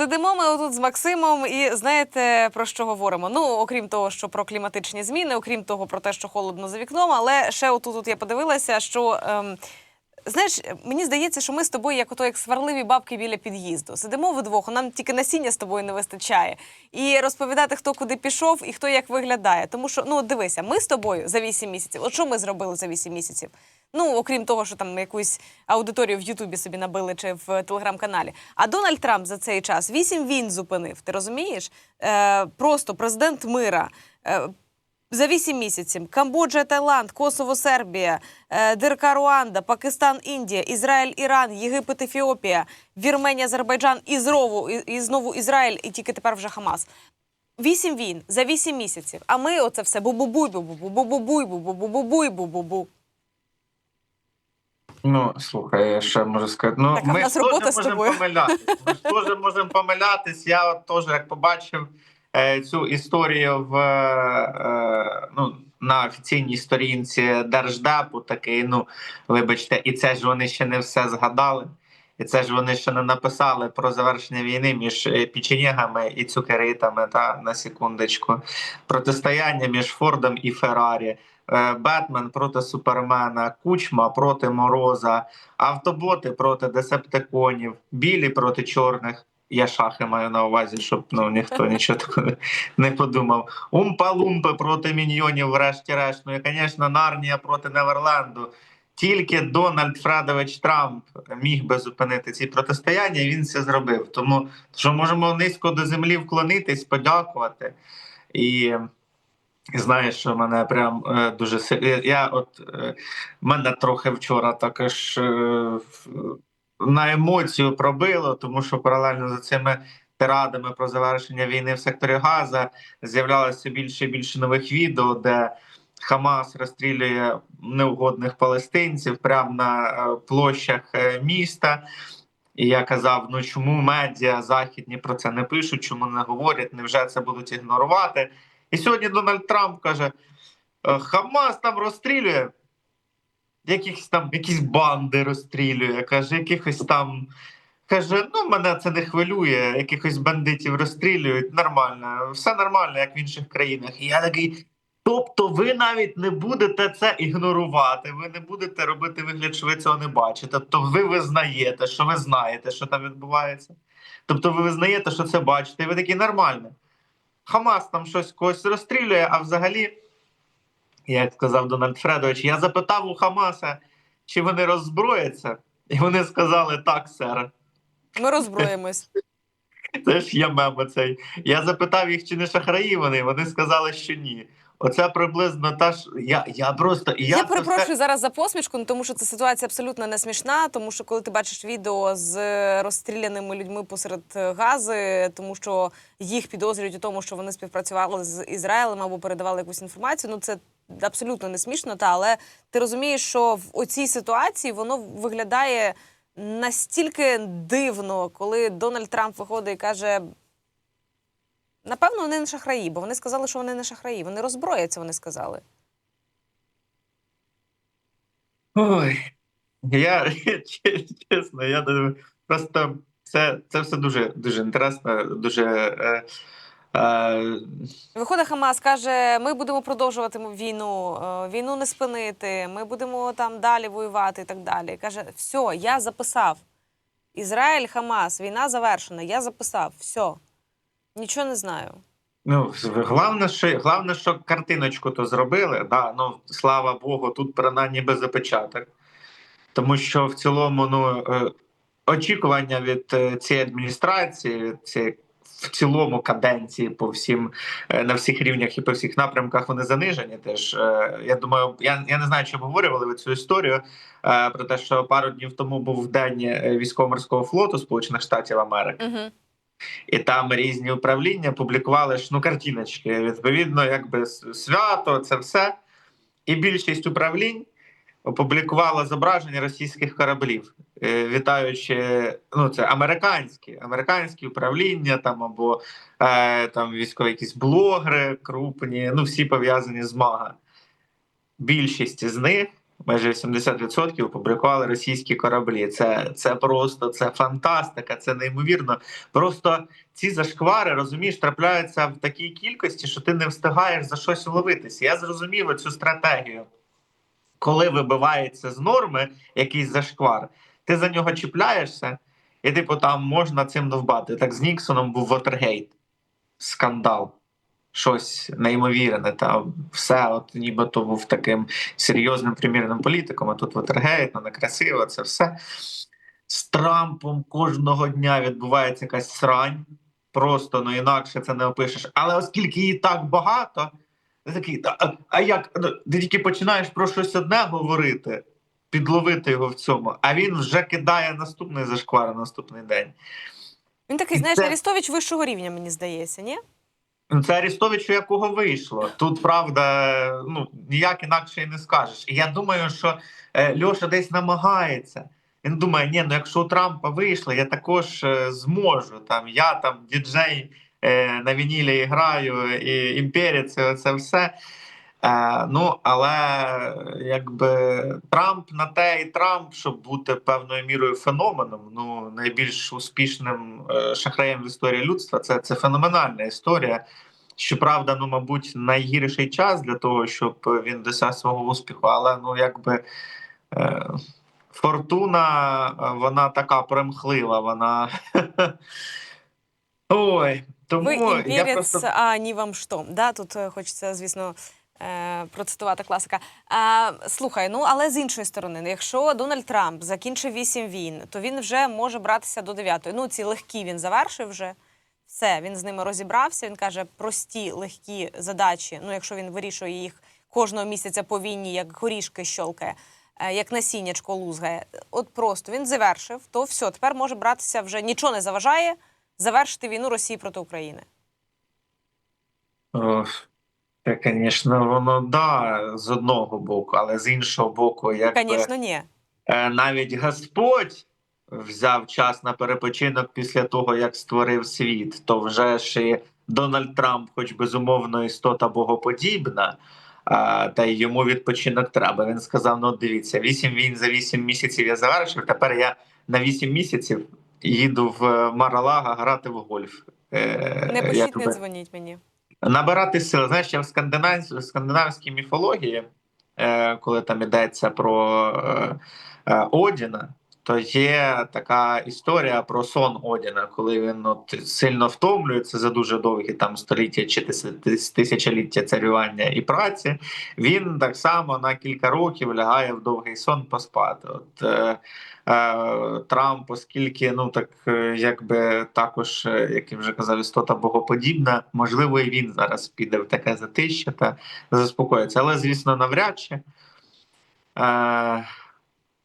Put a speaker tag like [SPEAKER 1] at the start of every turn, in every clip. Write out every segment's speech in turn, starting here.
[SPEAKER 1] Сидимо ми отут з Максимом і знаєте про що говоримо? Ну, окрім того, що про кліматичні зміни, окрім того, про те, що холодно за вікном, але ще отут от я подивилася, що. Ем, Знаєш, мені здається, що ми з тобою, як ото як сварливі бабки біля під'їзду. Сидимо вдвох, нам тільки насіння з тобою не вистачає. І розповідати, хто куди пішов і хто як виглядає. Тому що, ну дивися, ми з тобою за 8 місяців. От що ми зробили за 8 місяців? Ну, окрім того, що там якусь аудиторію в Ютубі собі набили чи в телеграм-каналі. А Дональд Трамп за цей час вісім війн зупинив. Ти розумієш? Е, просто президент мира. Е, за вісім місяців Камбоджа, Таїланд, Косово, Сербія, е, ДРК Руанда, Пакистан, Індія, Ізраїль, Іран, Єгипет, Ефіопія, Вірменія, Азербайджан і знову, і, знову Ізраїль, і тільки тепер вже Хамас. Вісім війн за вісім місяців. А ми оце все бу-бу-буй, бу-бу-бу-бу-буй, бу-бу-бу-буй, бу-бу-бу.
[SPEAKER 2] Ну, слухай, я ще можу сказати. Ну,
[SPEAKER 1] Так,
[SPEAKER 2] ми
[SPEAKER 1] нас
[SPEAKER 2] теж
[SPEAKER 1] робота з
[SPEAKER 2] можемо
[SPEAKER 1] тобою.
[SPEAKER 2] помилятись. Ми ж теж можемо помилятись. Я от теж як побачив е, цю історію в е, ну, на офіційній сторінці Держдепу, такий, ну, вибачте, і це ж вони ще не все згадали. І це ж вони ще не написали про завершення війни між е, і цукеритами, та на секундочку. Протистояння між Фордом і Феррарі. Е, Бетмен проти Супермена, Кучма проти Мороза, автоботи проти десептиконів, білі проти чорних. Я шахи маю на увазі, щоб ну ніхто нічого такого не подумав. Умпа-лумпи проти міньйонів, врешті-решт. Ну і, звісно, Нарнія проти Неверленду. Тільки Дональд Фредович Трамп міг би зупинити ці протистояння, і він це зробив. Тому що можемо низько до землі вклонитись, подякувати. І Знаєш, що мене прям е, дуже си- я- Я от е, мене трохи вчора також е, на емоцію пробило, тому що паралельно за цими тирадами про завершення війни в секторі Газа з'являлося більше і більше нових відео, де Хамас розстрілює неугодних палестинців прямо на е, площах е, міста. І я казав: ну чому медіа західні про це не пишуть, чому не говорять, невже це будуть ігнорувати? І сьогодні Дональд Трамп каже: «Е, Хамас там розстрілює, якихось там якісь банди розстрілює, каже, якихось там. Каже, ну мене це не хвилює, якихось бандитів розстрілюють. Нормально, все нормально, як в інших країнах. І я такий. Тобто, ви навіть не будете це ігнорувати, ви не будете робити вигляд, що ви цього не бачите. Тобто, ви визнаєте, що ви знаєте, що там відбувається. Тобто, ви визнаєте, що це бачите, і ви такі нормально. Хамас там щось когось розстрілює, а взагалі, як сказав Дональд Фредович, я запитав у Хамаса, чи вони роззброяться, і вони сказали так, сер.
[SPEAKER 1] Ми роззброїмось.
[SPEAKER 2] Це ж я мем цей. Я запитав їх, чи не шахраї вони. Вони сказали, що ні. Оце приблизно та ж. Я, я просто і я,
[SPEAKER 1] Я, перепрошую зараз за посмішку, ну, тому що це ситуація абсолютно не смішна. Тому що коли ти бачиш відео з розстріляними людьми посеред е, гази, тому що їх підозрюють у тому, що вони співпрацювали з Ізраїлем або передавали якусь інформацію. Ну це абсолютно не смішно. Та але ти розумієш, що в оцій ситуації воно виглядає настільки дивно, коли Дональд Трамп виходить і каже. Напевно, вони не шахраї, бо вони сказали, що вони не шахраї. Вони роззброяться, вони сказали.
[SPEAKER 2] Ой. Я чесно, я просто це, це все дуже дуже інтересно, дуже. Е,
[SPEAKER 1] Виходить Хамас, каже: ми будемо продовжувати війну, е, війну не спинити, ми будемо там далі воювати і так далі. Каже, все, я записав. Ізраїль, Хамас, війна завершена. Я записав, все. Нічого не знаю.
[SPEAKER 2] Ну, головне, що головне, що картиночку то зробили. Да, ну слава Богу, тут принаймні без опечаток. Тому що в цілому, ну е, очікування від е, цієї адміністрації, від цієї в цілому каденції по всім е, на всіх рівнях і по всіх напрямках вони занижені. Теж Е, я думаю, я, я не знаю, чи обговорювали ви цю історію е, про те, що пару днів тому був день військово-морського флоту Сполучених Штатів Америки.
[SPEAKER 1] Угу.
[SPEAKER 2] І там різні управління публікували ж ну картиночки. Відповідно, якби свято, це все. І більшість управлінь опублікувала зображення російських кораблів, е, вітаючи ну це американські, американські управління там або е, там військові якісь блогери крупні, ну всі пов'язані з МАГА. Більшість з них майже 80% опублікували російські кораблі. Це, це просто це фантастика, це неймовірно. Просто ці зашквари, розумієш, трапляються в такій кількості, що ти не встигаєш за щось ловитися. Я зрозумів цю стратегію. Коли вибивається з норми якийсь зашквар, ти за нього чіпляєшся, і типу там можна цим довбати. Так з Ніксоном був Вотергейт, скандал. Щось неймовірне, та все, от нібито був таким серйозним прем'єрним політиком, а тут Вотергейт, ну некрасиво, це все. З Трампом кожного дня відбувається якась срань. Просто ну інакше це не опишеш. Але оскільки її так багато, такий, а, а як ну, ти тільки починаєш про щось одне говорити, підловити його в цьому, а він вже кидає наступний зашквар наступний день.
[SPEAKER 1] Він такий,
[SPEAKER 2] І
[SPEAKER 1] знаєш,
[SPEAKER 2] це-
[SPEAKER 1] Арістович вищого рівня, мені здається, ні?
[SPEAKER 2] Ну, Це Арістовичу якого вийшло. Тут правда, ну ніяк інакше і не скажеш. І я думаю, що е, Льоша десь намагається. Він думає, ні, ну якщо у Трампа вийшло, я також е, зможу. Там я там діджей е, на вінілі граю, і імперія це все. Е, ну, але якби Трамп на те і Трамп, щоб бути певною мірою феноменом, ну найбільш успішним е, шахраєм в історії людства, це, це феноменальна історія. Щоправда, ну, мабуть, найгірший час для того, щоб він досяг свого успіху, але ну якби. Е, Фортуна, е, вона така примхлива, вона. Ой, тому
[SPEAKER 1] Ви
[SPEAKER 2] я просто
[SPEAKER 1] а ні вам що. Да, тут е, хочеться, звісно, е, процитувати класика. А, слухай, ну але з іншої сторони, якщо Дональд Трамп закінчив вісім війн, то він вже може братися до дев'ятої. Ну, ці легкі він завершив вже. Все, він з ними розібрався. Він каже, прості легкі задачі. Ну, якщо він вирішує їх кожного місяця по війні, як горішки щолкає, е, як насіннячко лузгає. От просто він завершив, то все, тепер може братися вже нічого не заважає завершити війну Росії проти України.
[SPEAKER 2] Це, звісно, воно да, з одного боку, але з іншого боку, якби
[SPEAKER 1] Звісно, ні.
[SPEAKER 2] е, навіть Господь взяв час на перепочинок після того, як створив світ, то вже ж і Дональд Трамп, хоч безумовно, істота богоподібна, та й йому відпочинок треба. Він сказав: ну дивіться, вісім війн за вісім місяців я завершив. Тепер я на вісім місяців їду в Маралага грати в гольф. Е,
[SPEAKER 1] Не пишіть, не дзвоніть мені.
[SPEAKER 2] Набирати сили. Знаєш, я в скандинав... скандинавській міфології, е, коли там йдеться про е, е, Одіна, то є така історія про сон Одіна, коли він от сильно втомлюється за дуже довгі там століття чи тис- тис- тисячоліття царювання і праці. Він так само на кілька років лягає в довгий сон поспати. От е, е, Трамп, оскільки ну так е, якби також, як я вже казав, істота богоподібна, можливо, і він зараз піде в таке затище та заспокоїться. Але звісно, навряд чи.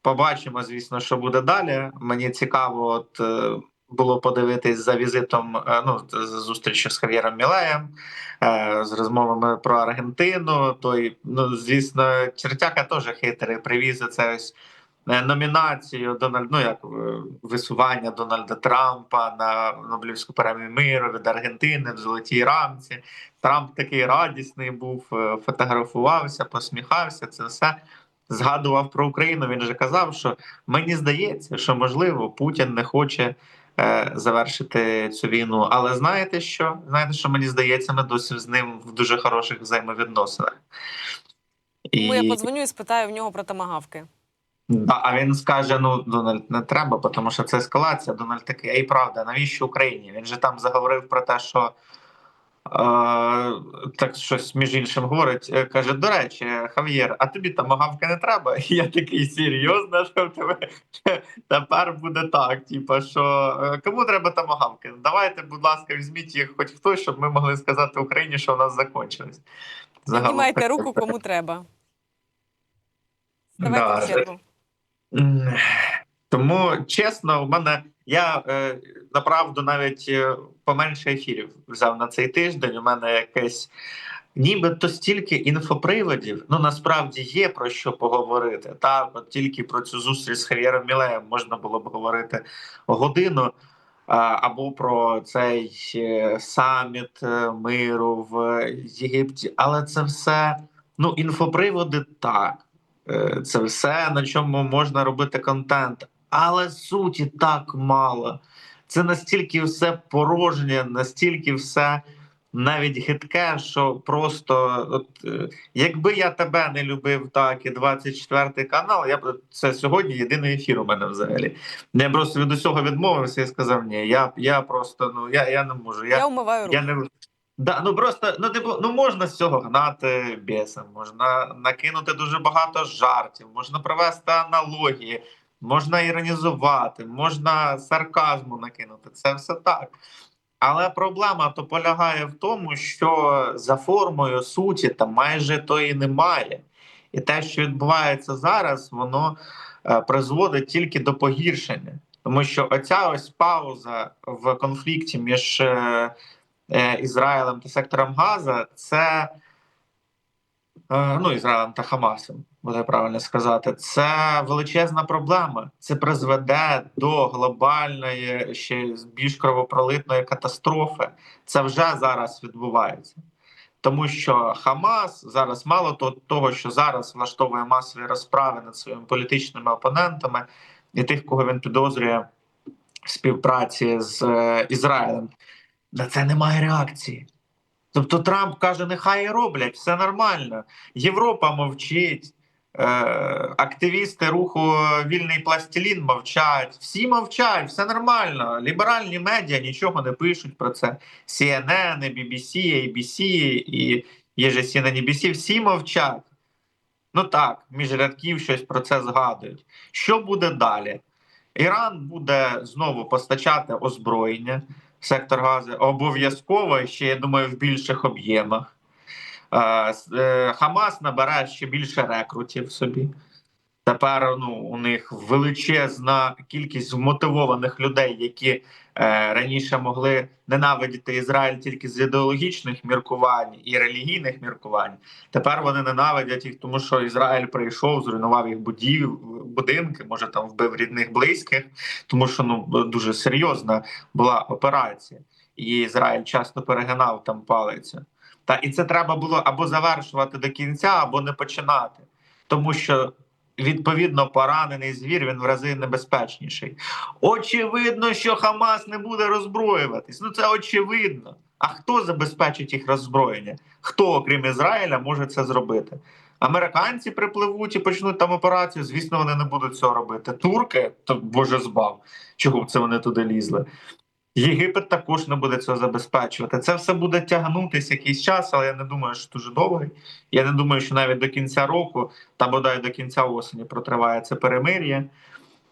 [SPEAKER 2] Побачимо, звісно, що буде далі. Мені цікаво, от е, було подивитись за візитом, е, ну з зустрічю з Хав'єром Мілеєм, е, з розмовами про Аргентину. Той, ну звісно, чертяка теж хитрий привіз це ось номінацію Дональд, ну як висування Дональда Трампа на Нобелівську премію миру від Аргентини в золотій рамці. Трамп такий радісний був, фотографувався, посміхався. Це все згадував про Україну. Він же казав, що мені здається, що можливо Путін не хоче. е, Завершити цю війну, але знаєте що? Знаєте, що мені здається, ми досі з ним в дуже хороших взаємовідносинах.
[SPEAKER 1] Тому я подзвоню і спитаю в нього про тамагавки.
[SPEAKER 2] Да, а він скаже: ну Дональд, не треба, тому що це ескалація. Дональд такий, ей, правда, навіщо Україні? Він же там заговорив про те, що так щось між іншим говорить. Е, Каже: до речі, Хав'єр, а тобі там магавка не треба? І Я такий серйозно, що в тебе тепер буде так. Типа, що е, кому треба тамагавки? Давайте, будь ласка, візьміть їх хоч хтось, щоб ми могли сказати Україні, що в нас закончились. Загалом
[SPEAKER 1] Піднімайте руку, кому треба. Ставайте
[SPEAKER 2] Да,
[SPEAKER 1] в чергу.
[SPEAKER 2] Тому чесно, у мене я е, направду навіть е, поменше ефірів взяв на цей тиждень. У мене якесь нібито стільки інфоприводів. Ну насправді є про що поговорити. Так, от тільки про цю зустріч з Хав'єром Мілеєм можна було б говорити годину. Або про цей е, саміт миру в Єгипті, але це все ну інфоприводи так. це все, на чому можна робити контент. Але суті так мало. Це настільки все порожнє, настільки все навіть гидке, що просто, от, е, якби я тебе не любив, так і 24 канал, я б це сьогодні єдиний ефір у мене взагалі. Я просто від усього відмовився і сказав: ні, я, я просто ну я, я не можу.
[SPEAKER 1] Я,
[SPEAKER 2] Я,
[SPEAKER 1] умиваю руки.
[SPEAKER 2] я не Да, ну просто ну типу, ну можна з цього гнати бісом, можна накинути дуже багато жартів, можна провести аналогії, можна іронізувати, можна сарказму накинути. Це все так. Але проблема то полягає в тому, що за формою суті там майже то і немає. І те, що відбувається зараз, воно е, призводить тільки до погіршення. Тому що оця ось пауза в конфлікті між е, е, Ізраїлем та сектором Газа, це ну, Ізраїлем та Хамасом, буде правильно сказати, це величезна проблема. Це призведе до глобальної, ще більш кровопролитної катастрофи. Це вже зараз відбувається. Тому що Хамас зараз мало того, що зараз влаштовує масові розправи над своїми політичними опонентами і тих, кого він підозрює в співпраці з е, Ізраїлем. На це немає реакції. Тобто Трамп каже: нехай і роблять, все нормально. Європа мовчить, е, активісти руху Вільний пластилін мовчать, всі мовчать, все нормально. Ліберальні медіа нічого не пишуть про це. CNN, BBC, ABC і є же CNN, ABC, всі мовчать. Ну так, між рядків щось про це згадують. Що буде далі? Іран буде знову постачати озброєння сектор Гази обов'язково ще я думаю в більших об'ємах. Е, Хамас набере ще більше рекрутів собі. Тепер ну, у них величезна кількість вмотивованих людей, які е, раніше могли ненавидіти Ізраїль тільки з ідеологічних міркувань і релігійних міркувань. Тепер вони ненавидять їх, тому що Ізраїль прийшов, зруйнував їх будів, будинки, може там вбив рідних близьких, тому що ну дуже серйозна була операція, і Ізраїль часто перегинав там палицю. Та і це треба було або завершувати до кінця, або не починати, тому що. Відповідно, поранений звір він в рази небезпечніший. Очевидно, що Хамас не буде роззброюватись. Ну це очевидно. А хто забезпечить їх роззброєння? Хто, окрім Ізраїля, може це зробити? Американці припливуть і почнуть там операцію. Звісно, вони не будуть цього робити. Турки, то боже збав, чого б це вони туди лізли. Єгипет також не буде цього забезпечувати. Це все буде тягнутися якийсь час, але я не думаю, що дуже довгий. Я не думаю, що навіть до кінця року та бодай до кінця осені протриває це перемир'я.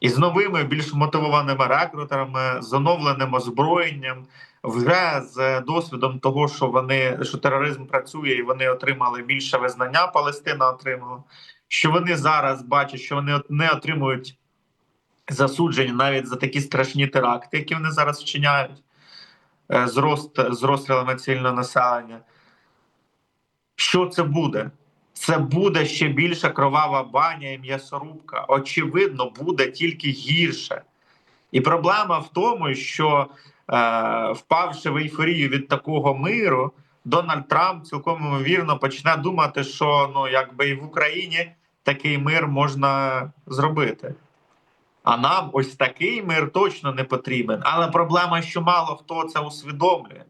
[SPEAKER 2] І з новими, більш мотивованими рекрутерами, з оновленим озброєнням, вже з досвідом того, що вони що тероризм працює, і вони отримали більше визнання. Палестина отримала. Що вони зараз бачать, що вони не отримують засудження навіть за такі страшні теракти, які вони зараз вчиняють е, з, рост, з розстрілами цивільного населення. Що це буде? Це буде ще більша кровава баня і м'ясорубка. Очевидно, буде тільки гірше. І проблема в тому, що е, впавши в ейфорію від такого миру, Дональд Трамп цілком ймовірно почне думати, що ну якби і в Україні такий мир можна зробити. А нам ось такий мир точно не потрібен. Але проблема, що мало хто це усвідомлює.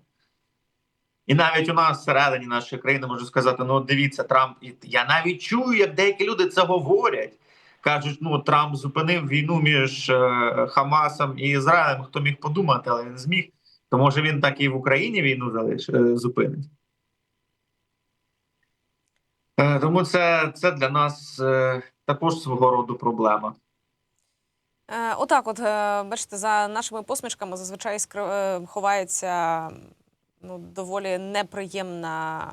[SPEAKER 2] І навіть у нас всередині нашої країни можу сказати: ну дивіться, Трамп, і я навіть чую, як деякі люди це говорять. Кажуть, ну Трамп зупинив війну між е, Хамасом і Ізраїлем. Хто міг подумати, але він зміг. То може він так і в Україні війну залиш, е, зупинить. Е, тому це, це для нас е, також свого роду проблема.
[SPEAKER 1] Е, Отак, от е, бачите, за нашими посмішками зазвичай скри- е, ховається ну, доволі неприємна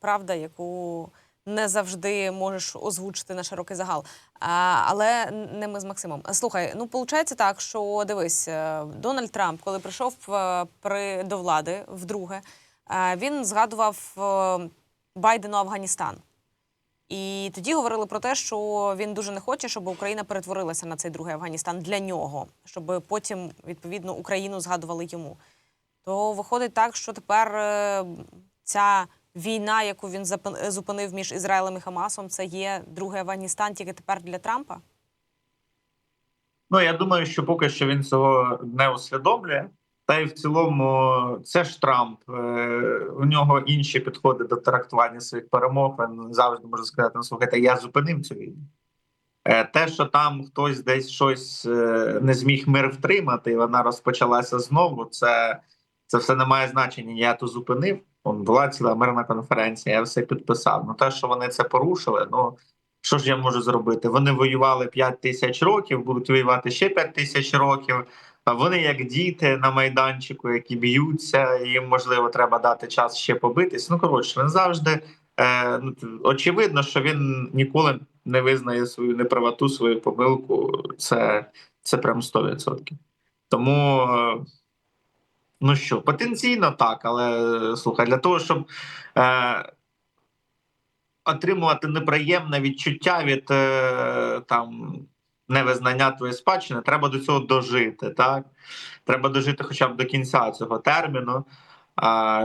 [SPEAKER 1] правда, яку не завжди можеш озвучити на широкий загал. А, але не ми з Максимом. Слухай, ну виходить так, що дивись, Дональд Трамп, коли прийшов при до влади вдруге, він згадував Байдену Афганістан. І тоді говорили про те, що він дуже не хоче, щоб Україна перетворилася на цей другий Афганістан для нього, щоб потім відповідно Україну згадували йому. То виходить так, що тепер е, ця війна, яку він зупинив між Ізраїлем і Хамасом, це є другий Афганістан тільки тепер для Трампа?
[SPEAKER 2] Ну я думаю, що поки що він цього не усвідомлює. Та й в цілому, це ж Трамп. Е, у нього інші підходи до трактування своїх перемог. Він завжди може сказати: ну слухайте, я зупинив цю війну. Е, те, що там хтось десь щось е, не зміг мир втримати, і вона розпочалася знову. Це, це все не має значення. Я то зупинив. Он була ціла мирна конференція, я все підписав. Ну те, що вони це порушили, ну що ж я можу зробити? Вони воювали 5 тисяч років, будуть воювати ще 5 тисяч років. А вони як діти на майданчику, які б'ються, їм можливо треба дати час ще побитись. Ну коротше, він завжди е, ну, очевидно, що він ніколи не визнає свою неправоту, свою помилку. Це, це прям 100%. Тому. е, Ну що, потенційно так, але слухай, для того, щоб е, отримувати неприємне відчуття від е, там невизнання твоєї спадщини, треба до цього дожити. Так? Треба дожити хоча б до кінця цього терміну,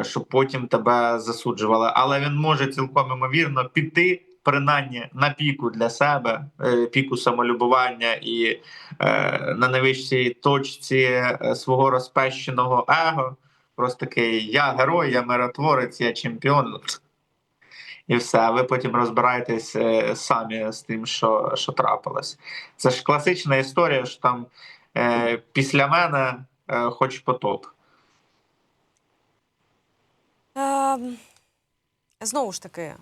[SPEAKER 2] щоб потім тебе засуджували. Але він може цілком імовірно піти. Принаймні на піку для себе, е, піку самолюбування і е, на найвищій точці е, свого розпещеного его. Просто такий я герой, я миротворець, я чемпіон. І все, ви потім розбираєтесь е, самі з тим, що, що трапилось. Це ж класична історія, що там е, після мене е, хоч потоп.
[SPEAKER 1] Ем, знову ж таки,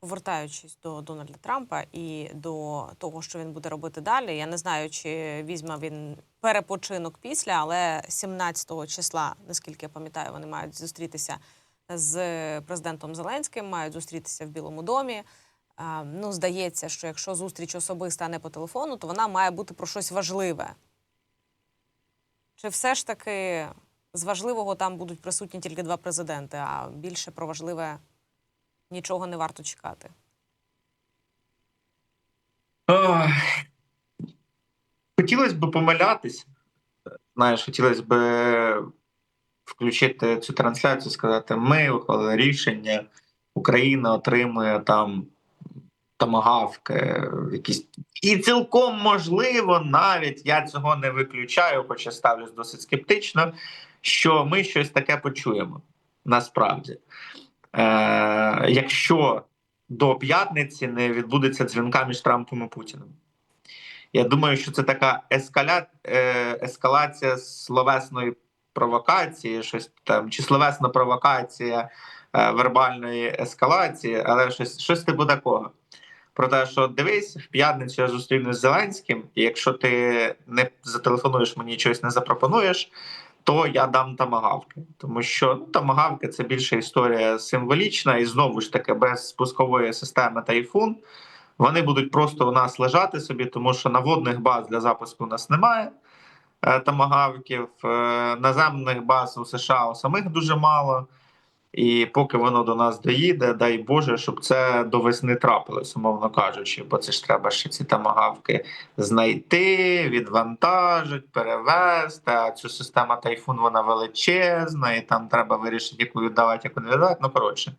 [SPEAKER 1] повертаючись до Дональда Трампа і до того, що він буде робити далі, я не знаю, чи візьме він перепочинок після, але 17 числа, наскільки я пам'ятаю, вони мають зустрітися з президентом Зеленським, мають зустрітися в Білому домі. Ну, здається, що якщо зустріч особиста не по телефону, то вона має бути про щось важливе. Чи все ж таки з важливого там будуть присутні тільки два президенти, а більше про важливе нічого не варто чекати?
[SPEAKER 2] Хотілося б помилятися. Знаєш, хотілося б включити цю трансляцію, сказати: ми ухвалили рішення, Україна отримує там тамагавки, якісь. І цілком можливо, навіть я цього не виключаю, хоча ставлюсь досить скептично, що ми щось таке почуємо насправді. Е, якщо до п'ятниці не відбудеться дзвінка між Трампом і Путіним. Я думаю, що це така ескаля... е, ескалація словесної провокації, щось там, чи словесна провокація е, вербальної ескалації, але щось, щось типу такого. Про те, що дивись, в п'ятницю я зустрінусь з Зеленським, і якщо ти не зателефонуєш мені щось не запропонуєш, то я дам тамагавки. Тому що ну, тамагавки це більше історія символічна, і знову ж таки, без спускової системи тайфун. Вони будуть просто у нас лежати собі, тому що наводних баз для запуску у нас немає. Е, Тамагавків, е, наземних баз у США у самих дуже мало. І поки воно до нас доїде, дай Боже, щоб це до весни трапилось, умовно кажучи, бо це ж треба ще ці тамагавки знайти, відвантажити, перевезти. А цю систему тайфун вона величезна, і там треба вирішити, яку віддавати, яку не віддавати. Ну коротше,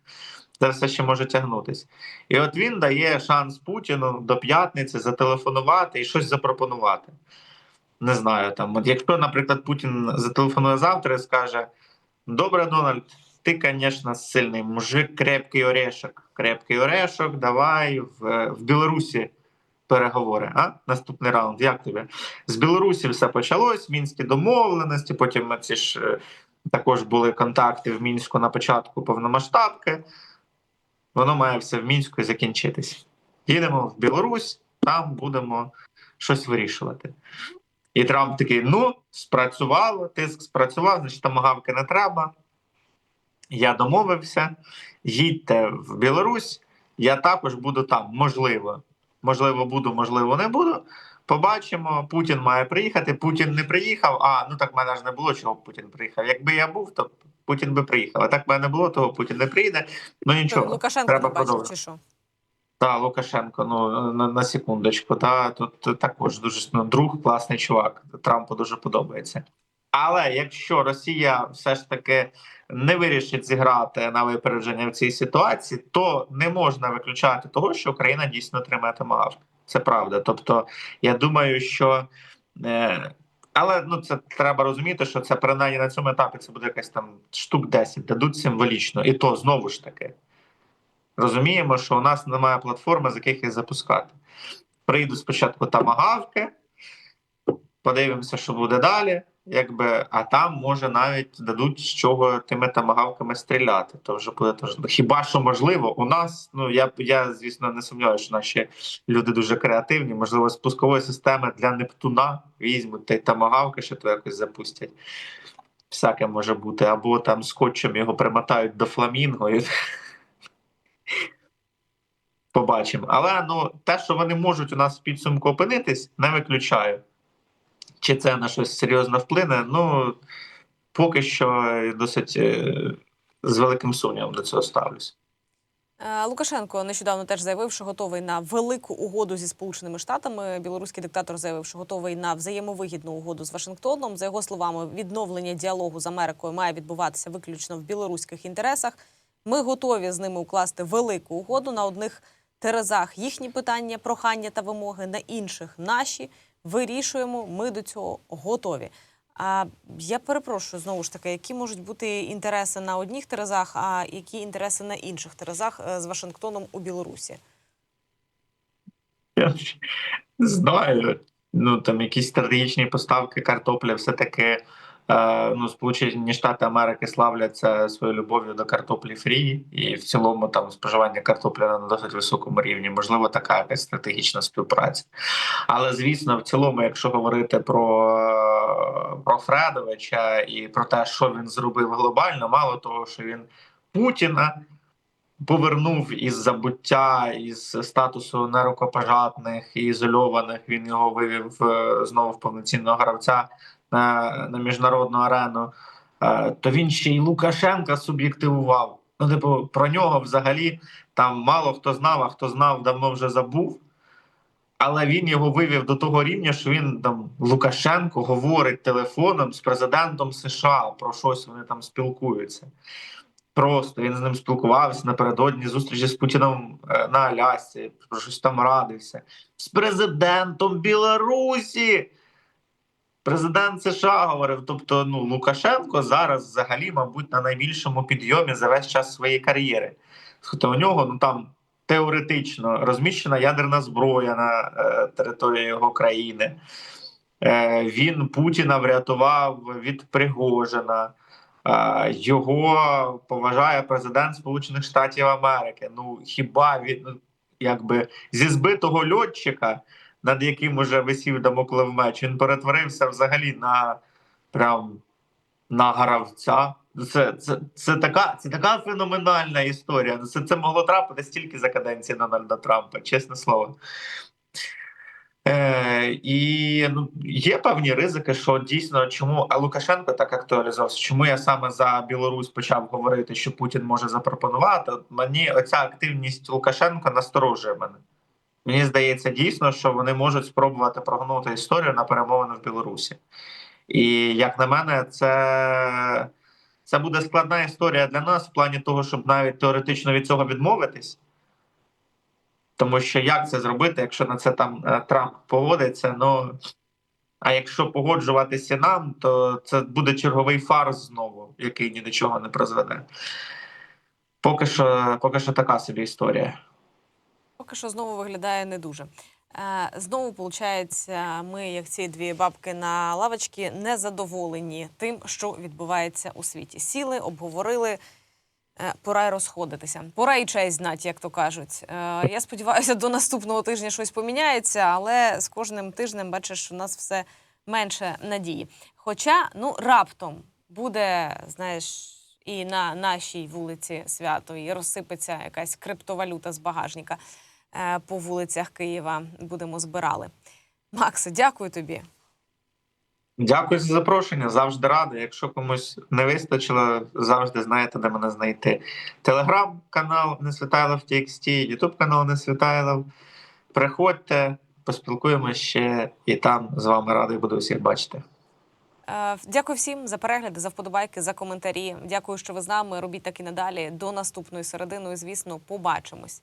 [SPEAKER 2] це все ще може тягнутись. І от він дає шанс Путіну до п'ятниці зателефонувати і щось запропонувати. Не знаю, там, от якщо, наприклад, Путін зателефонує завтра і скаже: Добре, Дональд, ти, звісно, сильний мужик, крепкий орешок. Крепкий орешок, давай в, в Білорусі переговори. А? Наступний раунд. Як тобі? З Білорусі все почалось, мінські домовленості. Потім ці ж е, також були контакти в мінську на початку повномасштабки. Воно має все в мінську закінчитись. Їдемо в Білорусь, там будемо щось вирішувати. І Трамп такий: ну, спрацювало, тиск спрацював, значить тамагавки не треба. Я домовився, їдьте в Білорусь, я також буду там. Можливо. Можливо, буду, можливо, не буду. Побачимо. Путін має приїхати. Путін не приїхав. А ну так в мене ж не було, чого Путін приїхав. Якби я був, то Путін би приїхав. А так в мене не було, того Путін не приїде. Ну нічого.
[SPEAKER 1] Лукашенко
[SPEAKER 2] треба
[SPEAKER 1] не бачив, чи що?
[SPEAKER 2] Та Лукашенко, ну на, на секундочку. Та тут також дуже ну, друг, класний чувак. Трампу дуже подобається. Але якщо Росія все ж таки не вирішить зіграти на випередження в цій ситуації, то не можна виключати того, що Україна дійсно отримає томагавк. Це правда. Тобто, я думаю, що. Е, але ну це треба розуміти, що це принаймні на цьому етапі це буде якась там штук 10, дадуть символічно. І то знову ж таки розуміємо, що у нас немає платформи, з яких їх запускати. Прийдуть спочатку тамагавки, подивимося, що буде далі. Якби, а там може навіть дадуть з чого тими тамагавками стріляти. То вже буде теж. Хіба що можливо, у нас, ну я я звісно не сумніваюся, що наші люди дуже креативні. Можливо, з пускової системи для Нептуна візьмуть та й тамагавки, ще то якось запустять. Всяке може бути, або там скотчем його примотають до фламінго. І... Побачимо. Але ну, те, що вони можуть у нас в підсумку опинитись, не виключаю. Чи це на щось серйозно вплине? Ну поки що досить е, з великим сумнівом до цього ставлюся.
[SPEAKER 1] Е, Лукашенко нещодавно теж заявив, що готовий на велику угоду зі Сполученими Штатами. Білоруський диктатор заявив, що готовий на взаємовигідну угоду з Вашингтоном. За його словами, відновлення діалогу з Америкою має відбуватися виключно в білоруських інтересах. Ми готові з ними укласти велику угоду на одних терезах їхні питання, прохання та вимоги, на інших наші вирішуємо. Ми до цього готові. А я перепрошую знову ж таки, які можуть бути інтереси на одніх терезах, а які інтереси на інших терезах е, з Вашингтоном у Білорусі?
[SPEAKER 2] Я знаю. Ну там якісь стратегічні поставки картоплі, все таки. Е, ну, Сполучені Штати Америки славляться своєю любов'ю до картоплі фрі, і в цілому там споживання картоплі на досить високому рівні. Можливо, така якась стратегічна співпраця. Але звісно, в цілому, якщо говорити про, про Фредовича і про те, що він зробив глобально, мало того, що він Путіна. Повернув із забуття із статусу нерукопожатних і ізольованих. Він його вивів е, знову в повноцінного гравця на, на міжнародну арену. Е, то він ще й Лукашенка суб'єктивував. Ну, типу, про нього взагалі там мало хто знав, а хто знав, давно вже забув. Але він його вивів до того рівня, що він там Лукашенко говорить телефоном з президентом США про щось вони там спілкуються. Просто він з ним спілкувався напередодні зустрічі з Путіном е, на Алясці, про щось там радився. З президентом Білорусі. Президент США говорив. Тобто, ну Лукашенко зараз взагалі, мабуть, на найбільшому підйомі за весь час своєї кар'єри. Тобто у нього ну там теоретично розміщена ядерна зброя на е, території його країни. Е, він Путіна врятував від Пригожина. Е, його поважає президент Сполучених Штатів Америки. Ну хіба він ну, якби зі збитого льотчика, над яким уже висів дамоклев меч, він перетворився взагалі на прям на гравця. Це це, це, така це така феноменальна історія. Це це могло трапитись тільки за каденції Дональда Трампа, чесне слово. Е, І ну, є певні ризики, що дійсно чому а Лукашенко так актуалізувався. Чому я саме за Білорусь почав говорити, що Путін може запропонувати? От мені оця активність Лукашенка насторожує мене. Мені здається, дійсно, що вони можуть спробувати прогнути історію на перемовини в Білорусі. І як на мене, це це буде складна історія для нас в плані того, щоб навіть теоретично від цього відмовитись. Тому що як це зробити, якщо на це там е, Трамп погодиться? Ну а якщо погоджуватися нам, то це буде черговий фарс знову, який ні до чого не призведе. Поки що, поки що така собі історія.
[SPEAKER 1] Поки що знову виглядає не дуже. Е, Знову, виходить, ми, як ці дві бабки на лавочці, не задоволені тим, що відбувається у світі. Сіли, обговорили. Е, Пора й розходитися. Пора і честь знати, як то кажуть. Е, Я сподіваюся, до наступного тижня щось поміняється, але з кожним тижнем бачиш, у нас все менше надії. Хоча, ну, раптом буде, знаєш, і на нашій вулиці свято, і розсипеться якась криптовалюта з багажника по вулицях Києва. Будемо збирали. Максе, дякую тобі.
[SPEAKER 2] Дякую за запрошення. Завжди радий. Якщо комусь не вистачило, завжди знаєте, де мене знайти. Телеграм-канал Несвітайлов TXT, Ютуб канал Несвітайлов. Приходьте, поспілкуємося ще і там з вами радий буду всіх бачити.
[SPEAKER 1] Е, Дякую всім за перегляди, за вподобайки, за коментарі. Дякую, що ви з нами. Робіть так і надалі. До наступної середини, звісно, побачимось.